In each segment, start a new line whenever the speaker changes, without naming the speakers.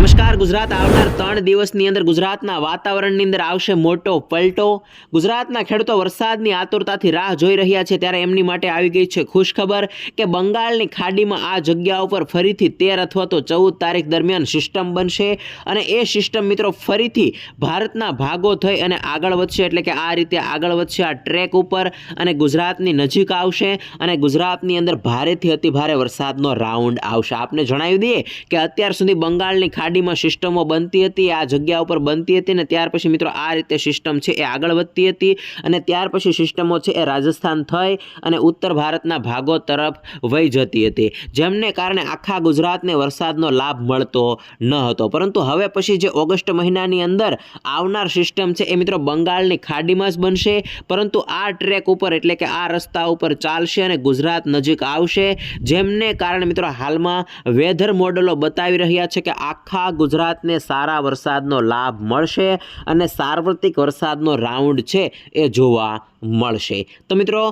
નમસ્કાર, ગુજરાત આવનાર ત્રણ દિવસની અંદર ગુજરાતના વાતાવરણની અંદર આવશે મોટો પલટો. ગુજરાતના ખેડૂતો વરસાદની આતુરતાથી રાહ જોઈ રહ્યા છે, ત્યારે એમની માટે આવી ગઈ છે ખુશખબર કે બંગાળની ખાડીમાં આ જગ્યા ઉપર ફરીથી તેર અથવા તો ચૌદ તારીખ દરમિયાન સિસ્ટમ બનશે અને એ સિસ્ટમ મિત્રો ફરીથી ભારતના ભાગો થઈ અને આગળ વધશે, એટલે કે આ રીતે આગળ વધશે આ ટ્રેક ઉપર અને ગુજરાતની નજીક આવશે અને ગુજરાતની અંદર ભારેથી અતિ ભારે વરસાદનો રાઉન્ડ આવશે. આપને જણાવી દઈએ કે અત્યાર સુધી બંગાળની ખાડીમાં સિસ્ટમો બનતી હતી, આ જગ્યા ઉપર બનતી હતી ને ત્યાર પછી મિત્રો આ રીતે સિસ્ટમ છે એ આગળ વધતી હતી અને ત્યાર પછી સિસ્ટમો છે એ રાજસ્થાન થઈ અને ઉત્તર ભારતના ભાગો તરફ વહી જતી હતી. જેમને કારણે આખા ગુજરાતને વરસાદનો લાભ મળતો ન હતો. પરંતુ હવે પછી જે ઓગસ્ટ મહિનાની અંદર આવનાર સિસ્ટમ છે એ મિત્રો બંગાળની ખાડીમાં જ બનશે. પરંતુ આ ટ્રેક ઉપર એટલે કે આ રસ્તા ઉપર ચાલશે અને ગુજરાત નજીક આવશે. જેમને કારણે મિત્રો હાલમાં વેધર મોડલો બતાવી રહ્યા છે કે આખા ગુજરાતને સારા વરસાદનો લાભ મળશે અને સાર્વત્રિક વરસાદનો રાઉન્ડ છે એ જોવા મળશે. તો મિત્રો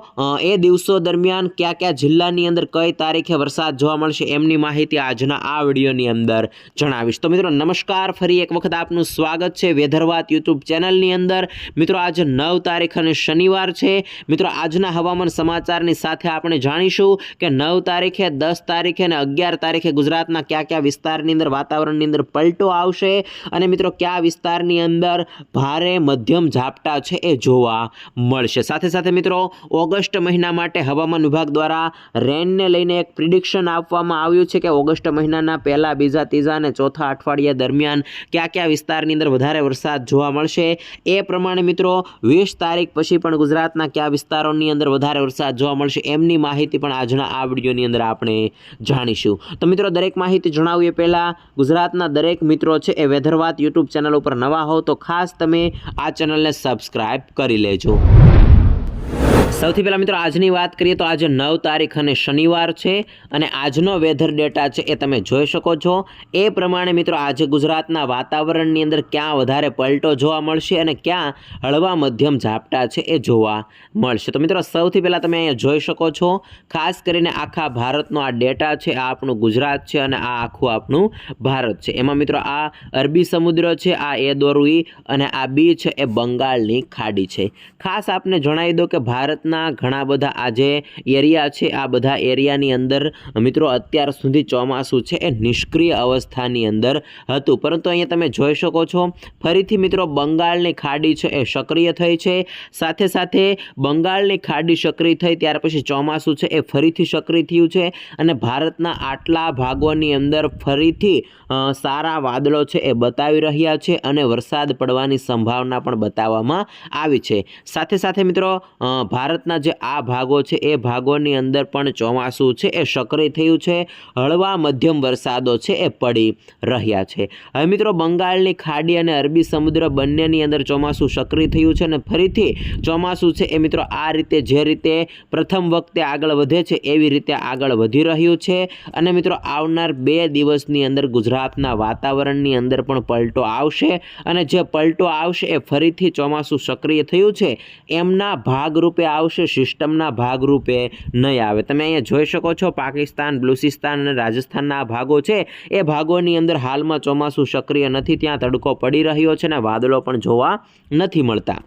એ દિવસો દરમિયાન કયા કયા જિલ્લાની અંદર કઈ તારીખે વરસાદ જોવા મળશે એમની માહિતી આજના આ વિડીયોની અંદર જણાવીશ. તો મિત્રો, નમસ્કાર. ફરી એક વખત આપનું સ્વાગત છે વેધરવાત યુટ્યુબ ચેનલની અંદર. મિત્રો, આજે નવ તારીખ અને શનિવાર છે. મિત્રો, આજના હવામાન સમાચારની સાથે આપણે જાણીશું કે નવ તારીખે, દસ તારીખે અને અગિયાર તારીખે ગુજરાતના કયા કયા વિસ્તારની અંદર વાતાવરણની અંદર પલટો આવશે અને મિત્રો, કયા વિસ્તારની અંદર ભારે મધ્યમ ઝાપટા છે એ જોવા મળશે. સાથે સાથે મિત્રો, ઓગસ્ટ મહિના માટે હવામાન વિભાગ દ્વારા રેનને લઈને એક પ્રિડિક્શન આપવામાં આવ્યું છે કે ઓગસ્ટ મહિનાના પહેલાં બીજા, ત્રીજા અને ચોથા અઠવાડિયા દરમિયાન કયા કયા વિસ્તારની અંદર વધારે વરસાદ જોવા મળશે. એ પ્રમાણે મિત્રો, વીસ તારીખ પછી પણ ગુજરાતના કયા વિસ્તારોની અંદર વધારે વરસાદ જોવા મળશે એમની માહિતી પણ આજના આ વિડીયોની અંદર આપણે જાણીશું. તો મિત્રો, દરેક માહિતી જણાવીએ પહેલાં, ગુજરાતના દરેક મિત્રો છે એ વેધરવાત યુટ્યુબ ચેનલ ઉપર નવા હો તો ખાસ તમે આ ચેનલને સબસ્ક્રાઈબ કરી લેજો. સૌથી પહેલાં મિત્રો, આજની વાત કરીએ તો આજે નવ તારીખ અને શનિવાર છે અને આજનો વેધર ડેટા છે એ તમે જોઈ શકો છો. એ પ્રમાણે મિત્રો, આજે ગુજરાતના વાતાવરણની અંદર ક્યાં વધારે પલટો જોવા મળશે અને ક્યાં હળવા મધ્યમ ઝાપટા છે એ જોવા મળશે. તો મિત્રો, સૌથી પહેલાં તમે અહીંયા જોઈ શકો છો, ખાસ કરીને આખા ભારતનો આ ડેટા છે, આ આપણું ગુજરાત છે અને આ આખું આપણું ભારત છે. એમાં મિત્રો, આ અરબી સમુદ્ર છે, આ એ દોરવી અને આ બી છે, એ બંગાળની ખાડી છે. ખાસ આપને જણાવી દો કે ભારતના ઘણા બધા આ જે એરિયા છે આ બધા એરિયાની અંદર મિત્રો અત્યાર સુધી ચોમાસું છે એ નિષ્ક્રિય અવસ્થાની અંદર હતું. પરંતુ અહીંયા તમે જોઈ શકો છો ફરીથી મિત્રો બંગાળની ખાડી છે એ સક્રિય થઈ છે. સાથે સાથે બંગાળની ખાડી સક્રિય થઈ ત્યાર પછી ચોમાસું છે એ ફરીથી સક્રિય થયું છે અને ભારતના આટલા ભાગોની અંદર ફરીથી સારા વાદળો છે એ બતાવી રહ્યા છે અને વરસાદ પડવાની સંભાવના પણ બતાવવામાં આવી છે. સાથે સાથે મિત્રો અ, ભારતના જે આ ભાગો છે, એ ભાગોની અંદર પણ ચોમાસું છે, એ સક્રિય થયું છે, હળવા મધ્યમ વરસાદો છે, એ પડી રહ્યા છે. હવે મિત્રો, બંગાળની ખાડી અને અરબી સમુદ્ર બંનેની અંદર ચોમાસું સક્રિય થયું છે અને ફરીથી ચોમાસું છે, એ મિત્રો આ રીતે જે રીતે પ્રથમ વખતે આગળ વધે છે, એવી રીતે આગળ વધી રહ્યું છે. અને મિત્રો, આવનાર બે દિવસની અંદર ગુજરાતના વાતાવરણની અંદર પણ પલટો આવશે અને જે પલટો આવશે, એ ફરીથી ચોમાસું સક્રિય થયું છે. એમના ભાગરૂપે આવશે સિસ્ટમના ભાગરૂપે નહીં આવે. તમે અહીંયા જોઈ શકો છો પાકિસ્તાન બલુચિસ્તાન અને રાજસ્થાનના આ ભાગો છે. એ ભાગોની અંદર હાલમાં ચોમાસું સક્રિય નથી, ત્યાં તડકો પડી રહ્યો છે અને વાદળો પણ જોવા નથી મળતા.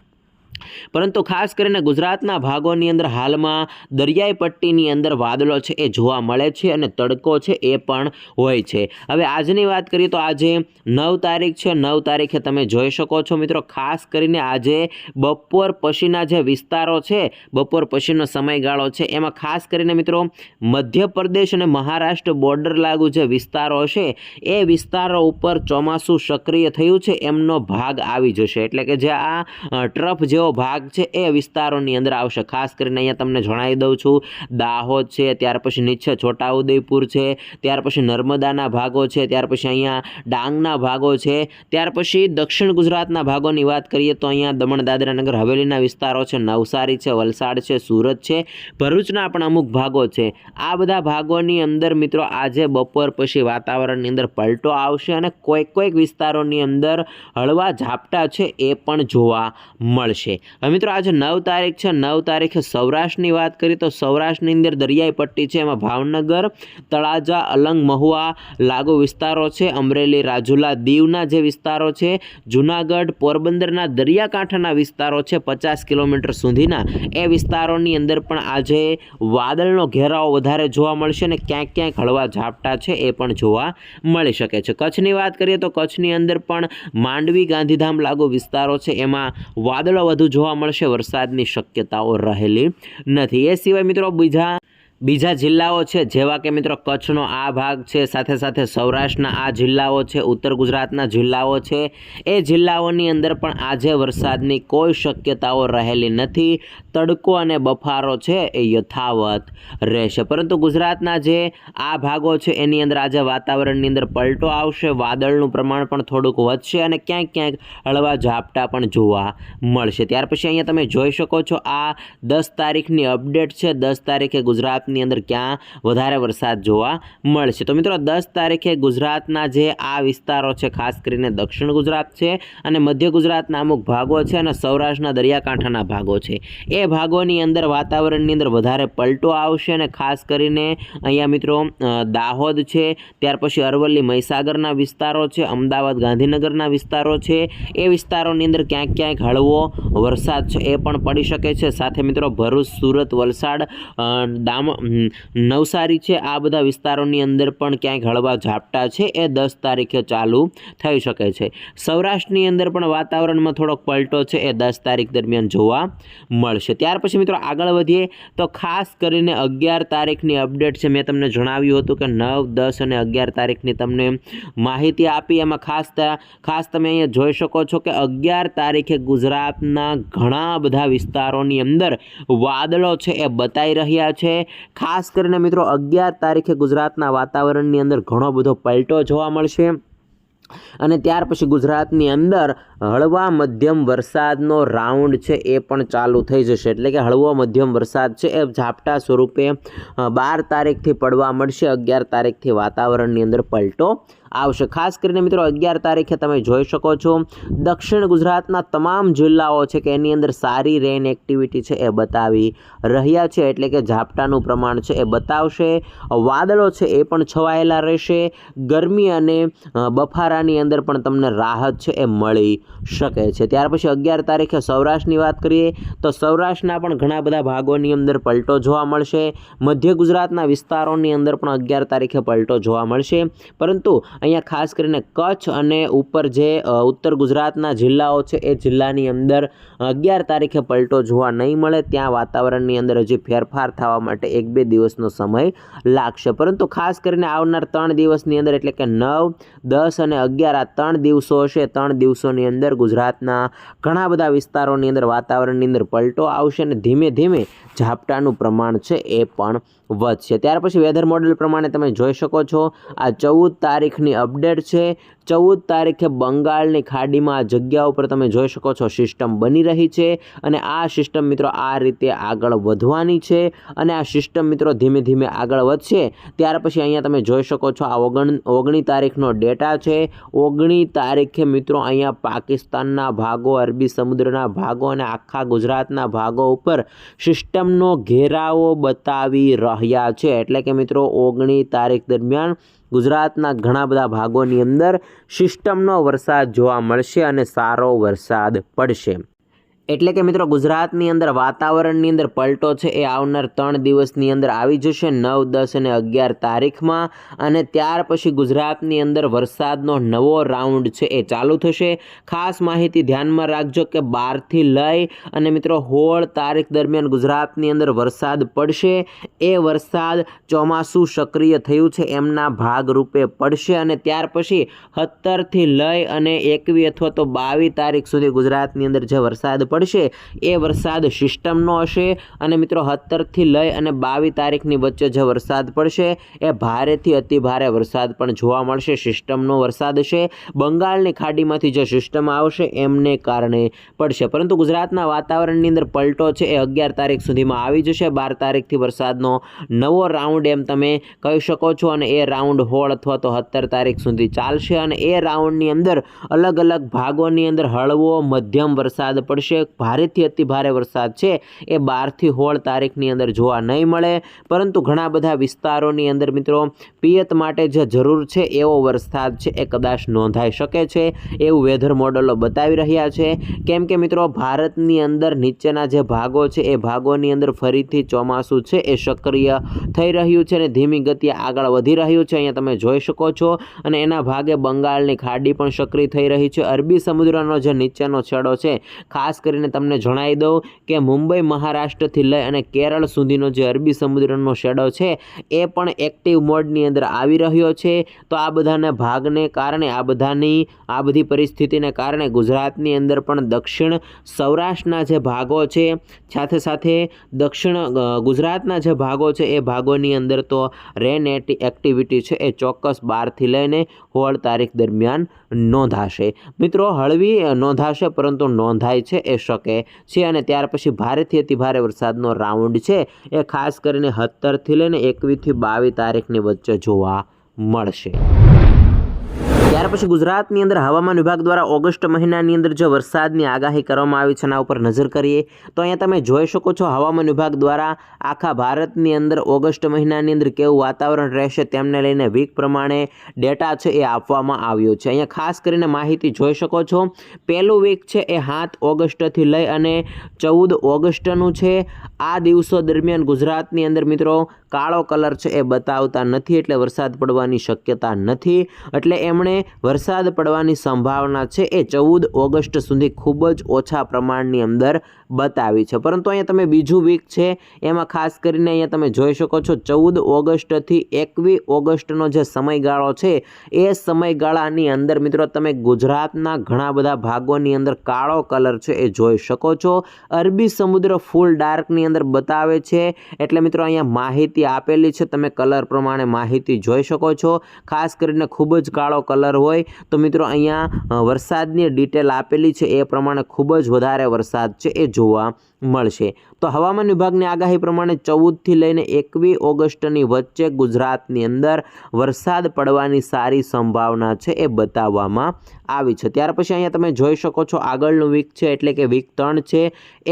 પરંતુ ખાસ કરીને ગુજરાતના ભાગોની અંદર હાલમાં દરિયાઈ પટ્ટીની અંદર વાદળો છે, એ જોવા મળે છે અને તડકો છે, એ પણ હોય છે. હવે આજની વાત કરીએ તો આજે નવ તારીખ છે, નવ તારીખે તમે જોઈ શકો છો મિત્રો, ખાસ કરીને આજે બપોર પછીના જે વિસ્તારો છે, બપોર પછીનો સમયગાળો છે, એમાં ખાસ કરીને મિત્રો મધ્યપ્રદેશ અને મહારાષ્ટ્ર બોર્ડર લાગુ જે વિસ્તારો છે, એ વિસ્તારો ઉપર ચોમાસું સક્રિય થયું છે, એમનો ભાગ આવી જશે. એટલે કે જે આ ટ્રફ જેવો ભાગ છે એ વિસ્તારોની અંદર આવશે. ખાસ કરીને અહીંયા તમને જણાવી દઉં છું, દાહોદ છે, ત્યાર પછી નીચે છોટાઉદેપુર છે, ત્યાર પછી નર્મદાના ભાગો છે, ત્યાર પછી અહીંયા ડાંગના ભાગો છે, ત્યાર પછી દક્ષિણ ગુજરાતના ભાગોની વાત કરીએ તો અહીંયા દમણ, દાદરાનગર, હવેલીના વિસ્તારો છે, નવસારી છે, વલસાડ છે, સુરત છે, ભરૂચના પણ અમુક ભાગો છે. આ બધા ભાગોની અંદર મિત્રો આજે બપોર પછી વાતાવરણની અંદર પલટો આવશે અને કોઈક કોઈક વિસ્તારોની અંદર હળવા ઝાપટા છે એ પણ જોવા મળશે. હવે મિત્રો આજે નવ તારીખ છે, નવ તારીખે સૌરાષ્ટ્રની વાત કરીએ તો સૌરાષ્ટ્રની અંદર દરિયાઈ પટ્ટી છે. એમાં ભાવનગર, તળાજા, અલંગ મહુવા લાગુ વિસ્તારો છે. અમરેલી, રાજુલા, દીવના જે વિસ્તારો છે, જુનાગઢ, પોરબંદરના દરિયાકાંઠાના વિસ્તારો છે પચાસ કિલોમીટર સુધીના. એ વિસ્તારોની અંદર પણ આજે વાદળનો ઘેરાવો વધારે જોવા મળશે અને ક્યાંક ક્યાંક હળવા ઝાપટા છે એ પણ જોવા મળી શકે છે. કચ્છની વાત કરીએ તો કચ્છની અંદર પણ માંડવી, ગાંધીધામ લાગુ વિસ્તારો છે. એમાં વાદળો વધુ જોવા મળશે. વરસાદની શક્યતાઓ રહેલી નથી. એ સિવાય મિત્રો બીજા બીજા જિલ્લાઓ છે, જેવા કે મિત્રો કચ્છનો આ ભાગ છે, સાથે સાથે સૌરાષ્ટ્રના આ જિલ્લાઓ છે, ઉત્તર ગુજરાતના જિલ્લાઓ છે. એ જિલ્લાઓની અંદર પણ આજે વરસાદની કોઈ શક્યતાઓ રહેલી નથી. તડકો અને બફારો છે, એ યથાવત રહેશે. પરંતુ ગુજરાતના જે આ ભાગો છે, એની અંદર આજે વાતાવરણની અંદર પલટો આવશે, વાદળનું પ્રમાણ પણ થોડુંક વધશે અને ક્યાંક ક્યાંક હળવા ઝાપટા પણ જોવા મળશે. ત્યાર પછી અહીંયા તમે જોઈ શકો છો, આ દસ તારીખની અપડેટ છે. દસ તારીખે ગુજરાતની અંદર ક્યાં વધારે વરસાદ જોવા મળશે? તો મિત્રો, દસ તારીખે ગુજરાતના જે આ વિસ્તારો છે, ખાસ કરીને દક્ષિણ ગુજરાત છે અને મધ્ય ગુજરાતના અમુક ભાગો છે અને સૌરાષ્ટ્રના દરિયાકાંઠાના ભાગો છે. એ ભાગોની અંદર વાતાવરણની અંદર વધારે પલટો આવશે અને ખાસ કરીને અહીંયા મિત્રો દાહોદ છે, ત્યાર પછી અરવલ્લી, મહીસાગરના વિસ્તારો છે, અમદાવાદ, ગાંધીનગરના વિસ્તારો છે. એ વિસ્તારોની અંદર ક્યાંક ક્યાંક હળવો વરસાદ છે, એ પણ પડી શકે છે. સાથે મિત્રો, ભરૂચ, સુરત, વલસાડ દામ નવસારી છે. આ બધા વિસ્તારોની અંદર પણ ક્યાંક હળવા ઝાપટા છે. એ દસ તારીખે ચાલુ થઈ શકે છે. સૌરાષ્ટ્રની અંદર પણ વાતાવરણમાં થોડોક પલટો છે. એ દસ તારીખ દરમિયાન જોવા મળશે. ત્યાર પછી મિત્રો આગળ વધીએ તો ખાસ કરીને અગિયાર તારીખની અપડેટ છે. મેં તમને જણાવ્યું હતું કે નવ, દસ અને અગિયાર તારીખની તમને માહિતી આપી. એમાં ખાસ ખાસ તમે અહીંયા જોઈ શકો છો કે અગિયાર તારીખે ગુજરાતના ઘણા બધા વિસ્તારોની અંદર વાદળો છે. એ બતાવી રહ્યા છે. ખાસ કરીને મિત્રો અગિયાર તારીખે ગુજરાતના વાતાવરણની અંદર ઘણો બધો પલટો જોવા મળશે. અને ત્યાર પછી ગુજરાતની અંદર હળવા મધ્યમ વરસાદનો રાઉન્ડ છે એ પણ ચાલુ થઈ જશે. એટલે કે હળવો મધ્યમ વરસાદ છે એ ઝાપટા સ્વરૂપે બાર તારીખથી પડવા મળશે. અગિયાર તારીખથી વાતાવરણની અંદર પલટો આવશે. ખાસ કરીને મિત્રો, અગિયાર તારીખે તમે જોઈ શકો છો, દક્ષિણ ગુજરાતના તમામ જિલ્લાઓ છે કે એની અંદર સારી રેન એક્ટિવિટી છે એ બતાવી રહ્યા છે. એટલે કે ઝાપટાનું પ્રમાણ છે એ બતાવશે. વાદળો છે એ પણ છવાયેલા રહેશે. ગરમી અને બફારાની અંદર પણ તમને રાહત છે એ મળી શકે છે. ત્યાર પછી અગિયાર તારીખે સૌરાષ્ટ્રની વાત કરીએ, તો સૌરાષ્ટ્રના પણ ઘણા બધા ભાગોની અંદર પલટો જોવા મળશે. મધ્ય ગુજરાતના વિસ્તારોની અંદર પણ અગિયાર તારીખે પલટો જોવા મળશે. પરંતુ અહીંયા ખાસ કરીને કચ્છ અને ઉપર જે ઉત્તર ગુજરાતના જિલ્લાઓ છે, એ જિલ્લાની અંદર અગિયાર તારીખે પલટો જોવા નહીં મળે. ત્યાં વાતાવરણની અંદર હજી ફેરફાર થવા માટે એક બે દિવસનો સમય લાગશે. પરંતુ ખાસ કરીને આવનાર ત્રણ દિવસની અંદર એટલે કે નવ, દસ અને અગિયાર આ ત્રણ દિવસો હશે. ત્રણ દિવસોની અંદર ગુજરાતના ઘણા બધા વિસ્તારોની અંદર વાતાવરણની અંદર પલટો આવશે અને ધીમે ધીમે ઝાપટાનું પ્રમાણ છે એ પણ વધશે. ત્યાર પછી વેધર મોડેલ પ્રમાણે તમે જોઈ શકો છો, આ ચૌદ તારીખની અપડેટ છે. ચૌદ તારીખે બંગાળની ખાડીમાં આ જગ્યા ઉપર તમે જોઈ શકો છો સિસ્ટમ બની રહી છે અને આ સિસ્ટમ મિત્રો આ રીતે આગળ વધવાની છે અને આ સિસ્ટમ મિત્રો ધીમે ધીમે આગળ વધશે. ત્યાર પછી અહીંયા તમે જોઈ શકો છો આ ઓગણ, ઓગણી તારીખનો ડેટા છે. ઓગણી તારીખે મિત્રો અહીંયા પાકિસ્તાનના ભાગો, અરબી સમુદ્રના ભાગો અને આખા ગુજરાતના ભાગો ઉપર સિસ્ટમનો ઘેરાવો બતાવી રહ્યા છે. એટલે કે મિત્રો, ઓગણી તારીખ દરમિયાન ગુજરાતના ઘણા બધા ભાગોની અંદર સિસ્ટમનો વરસાદ જોવા મળશે અને સારો વરસાદ પડશે. એટલે કે મિત્રો ગુજરાતની અંદર વાતાવરણની અંદર પલટો છે, એ આવનાર ત્રણ દિવસની અંદર આવી જશે, નવ, દસ અને અગિયાર તારીખમાં. અને ત્યાર પછી ગુજરાતની અંદર વરસાદનો નવો રાઉન્ડ છે, એ ચાલુ થશે. ખાસ માહિતી ધ્યાનમાં રાખજો કે બારથી લઈ અને મિત્રો હોળ તારીખ દરમિયાન ગુજરાતની અંદર વરસાદ પડશે. એ વરસાદ ચોમાસું સક્રિય થયું છે, એમના ભાગરૂપે પડશે. અને ત્યાર પછી સત્તરથી લઈ અને એકવી અથવા તો બાવીસ તારીખ સુધી ગુજરાતની અંદર જે વરસાદ પડશે એ વરસાદ સિસ્ટમનો હશે. અને મિત્રો સત્તરથી લઈ અને બાવીસ તારીખની વચ્ચે જે વરસાદ પડશે, એ ભારેથી અતિ ભારે વરસાદ પણ જોવા મળશે. સિસ્ટમનો વરસાદ હશે બંગાળની ખાડીમાંથી જે સિસ્ટમ આવશે, એમને કારણે પડશે. પરંતુ ગુજરાતના વાતાવરણની અંદર પલટો છે. એ અગિયાર તારીખ સુધીમાં આવી જશે. બાર તારીખથી વરસાદનો નવો રાઉન્ડ એમ તમે કહી શકો છો. અને એ રાઉન્ડ હોળ અથવા તો સત્તર તારીખ સુધી ચાલશે. અને એ રાઉન્ડની અંદર અલગ અલગ ભાગોની અંદર હળવો મધ્યમ વરસાદ પડશે. ભારેથી અતિ ભારે વરસાદ છે. એ બારથી હોળ તારીખની અંદર જોવા નહીં મળે. પરંતુ ઘણા બધા વિસ્તારોની અંદર મિત્રો, પિયત માટે જે જરૂર છે એવો વરસાદ છે એ કદાચ નોંધાઈ શકે છે. એવું વેધર મોડલો બતાવી રહ્યા છે. કેમ કે મિત્રો, ભારતની અંદર નીચેના જે ભાગો છે એ ભાગોની અંદર ફરીથી ચોમાસું છે એ સક્રિય થઈ રહ્યું છે અને ધીમી ગતિએ આગળ વધી રહ્યું છે. અહીંયા તમે જોઈ શકો છો. અને એના ભાગે બંગાળની ખાડી પણ સક્રિય થઈ રહી છે. અરબી સમુદ્રનો જે નીચેનો છેડો છે, ખાસ કરીને તમને જણાવી દઉં કે મુંબઈ મહારાષ્ટ્રથી લઈ અને કેરળ સુધીનો જે અરબી સમુદ્રનો શેડો છે, એ પણ એક્ટિવ મોડની અંદર આવી રહ્યો છે. તો આ બધાના ભાગને કારણે, આ બધાની, આ બધી પરિસ્થિતિને કારણે ગુજરાતની અંદર પણ દક્ષિણ સૌરાષ્ટ્રના જે ભાગો છે, સાથે સાથે દક્ષિણ ગુજરાતના જે ભાગો છે, એ ભાગોની અંદર તો રેન એક્ટિવિટી છે, એ ચોક્કસ બારથી લઈને હોળ તારીખ દરમિયાન નોંધાશે. મિત્રો, હળવી નોંધાશે, પરંતુ નોંધાય છે, એ શકે છે અને ત્યાર પછી ભારેથી અતિ ભારે વરસાદનો રાઉન્ડ છે. એ ખાસ કરીને સત્તરથી લઈને એકવીસથી બાવીસ તારીખની વચ્ચે જોવા મળશે. ત્યાર પછી ગુજરાતની અંદર હવામાન વિભાગ દ્વારા ઓગસ્ટ મહિનાની અંદર જે વરસાદની આગાહી કરવામાં આવી છે એના ઉપર નજર કરીએ, તો અહીંયા તમે જોઈ શકો છો હવામાન વિભાગ દ્વારા આખા ભારતની અંદર ઓગસ્ટ મહિનાની અંદર કેવું વાતાવરણ રહેશે તેમને લઈને વીક પ્રમાણે ડેટા છે એ આપવામાં આવ્યો છે. અહીંયા ખાસ કરીને માહિતી જોઈ શકો છો, પહેલું વીક છે એ સાત ઓગસ્ટથી લઈ અને ચૌદ ઓગસ્ટનું છે. આ દિવસો દરમિયાન ગુજરાતની અંદર મિત્રો કાળો કલર છે એ બતાવતા નથી એટલે વરસાદ પડવાની શક્યતા નથી. એટલે એમણે વરસાદ પડવાની સંભાવના છે એ ચૌદ ઓગસ્ટ સુધી ખૂબ જ ઓછા પ્રમાણની અંદર બતાવી છે. પરંતુ અહીંયા તમે બીજું વીક છે, એમાં ખાસ કરીને અહીંયા તમે જોઈ શકો છો ચૌદ ઓગસ્ટથી એકવીસ ઓગસ્ટનો જે સમયગાળો છે, એ સમયગાળાની અંદર મિત્રો તમે ગુજરાતના ઘણા બધા ભાગોની અંદર કાળો કલર છે એ જોઈ શકો છો. અરબી સમુદ્ર ફૂલ ડાર્કની અંદર બતાવે છે, એટલે મિત્રો અહીંયા માહિતી આપેલી છે, તમે કલર પ્રમાણે માહિતી જોઈ શકો છો. ખાસ કરીને ખૂબ જ કાળો કલર હોય તો મિત્રો અહીંયા વરસાદની ડિટેલ આપેલી છે. એ પ્રમાણે ખૂબ જ વધારે વરસાદ છે એ જોવા મળશે. તો હવામાન વિભાગની આગાહી પ્રમાણે ચૌદથી લઈને એકવીસ ઓગસ્ટની વચ્ચે ગુજરાતની અંદર વરસાદ પડવાની સારી સંભાવના છે એ બતાવવામાં આવી છે. ત્યાર પછી અહીંયા તમે જોઈ શકો છો આગળનું વીક છે એટલે કે વીક ત્રણ છે.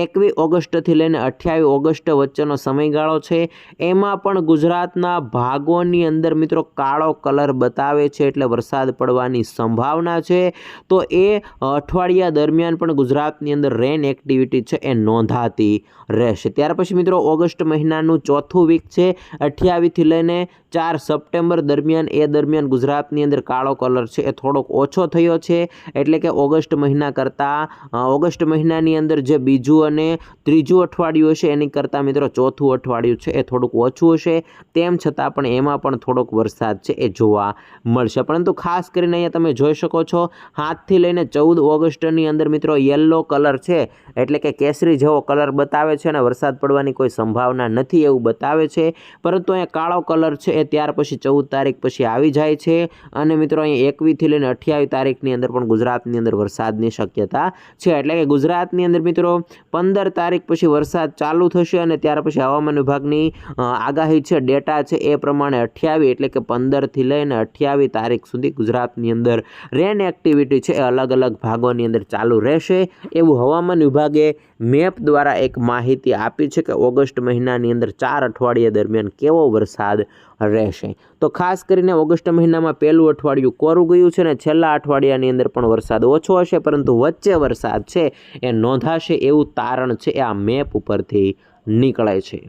એકવીસ ઓગસ્ટથી લઈને અઠ્યાવીસ ઓગસ્ટ વચ્ચેનો સમયગાળો છે. એમાં પણ ગુજરાતના ભાગોની અંદર મિત્રો કાળો કલર બતાવે છે એટલે વરસાદ પડવાની સંભાવના છે. તો એ અઠવાડિયા દરમિયાન પણ ગુજરાતની અંદર રેન એક્ટિવિટી છે એ નોંધાતી રહેશે. ત્યાર પછી મિત્રો ઓગસ્ટ મહિનાનું ચોથું વીક છે. અઠ્યાવીસથી લઈને ચાર સપ્ટેમ્બર દરમિયાન, એ દરમિયાન ગુજરાતની અંદર કાળો કલર છે. એ થોડોક ઓછો થયો છે. એટલે કે ઓગસ્ટ મહિના કરતાં ઓગસ્ટ મહિનાની અંદર જે બીજું અને ત્રીજું અઠવાડિયું હશે, એની કરતાં મિત્રો ચોથું અઠવાડિયું છે. એ થોડુંક ઓછું હશે. તેમ છતાં પણ એમાં પણ થોડોક વરસાદ છે એ જોવા મળશે. પરંતુ ખાસ કરીને અહીંયા તમે જોઈ શકો છો, હાથથી લઈને ચૌદ ઓગસ્ટની અંદર મિત્રો યલો કલર છે. એટલે કે કેસરી જેવો કલર બતાવે છે અને વરસાદ પડવાની કોઈ સંભાવના નથી એવું બતાવે છે. પરંતુ અહીંયા કાળો કલર છે એ ત્યાર પછી ચૌદ તારીખ પછી આવી જાય છે. અને મિત્રો અહીંયા એકવીસથી લઈને અઠ્યાવીસ તારીખની અંદર પણ ગુજરાતની અંદર વરસાદની શક્યતા છે. એટલે કે ગુજરાતની અંદર મિત્રો પંદર તારીખ પછી વરસાદ ચાલુ થશે અને ત્યાર પછી હવામાન વિભાગની આગાહી છે, ડેટા છે એ પ્રમાણે અઠ્યાવીસ એટલે કે પંદરથી લઈને અઠ્યાવીસ તારીખ સુધી ગુજરાતની અંદર રેન એક્ટિવિટી છે એ અલગ અલગ ભાગોની અંદર ચાલુ રહેશે. એવું હવામાન વિભાગે મેપ દ્વારા એક માહિતી આપી છે કે ઓગસ્ટ મહિનાની અંદર ચાર અઠવાડિયા દરમિયાન કેવો વરસાદ રહેશે. તો ખાસ કરીને ઓગસ્ટ મહિનામાં પહેલું અઠવાડિયું કોરું ગયું છે ને છેલ્લા અઠવાડિયાની અંદર પણ વરસાદ ઓછો હશે, પરંતુ વચ્ચે વરસાદ છે એ નોંધાશે એવું તારણ છે, એ આ મેપ ઉપરથી નીકળે છે.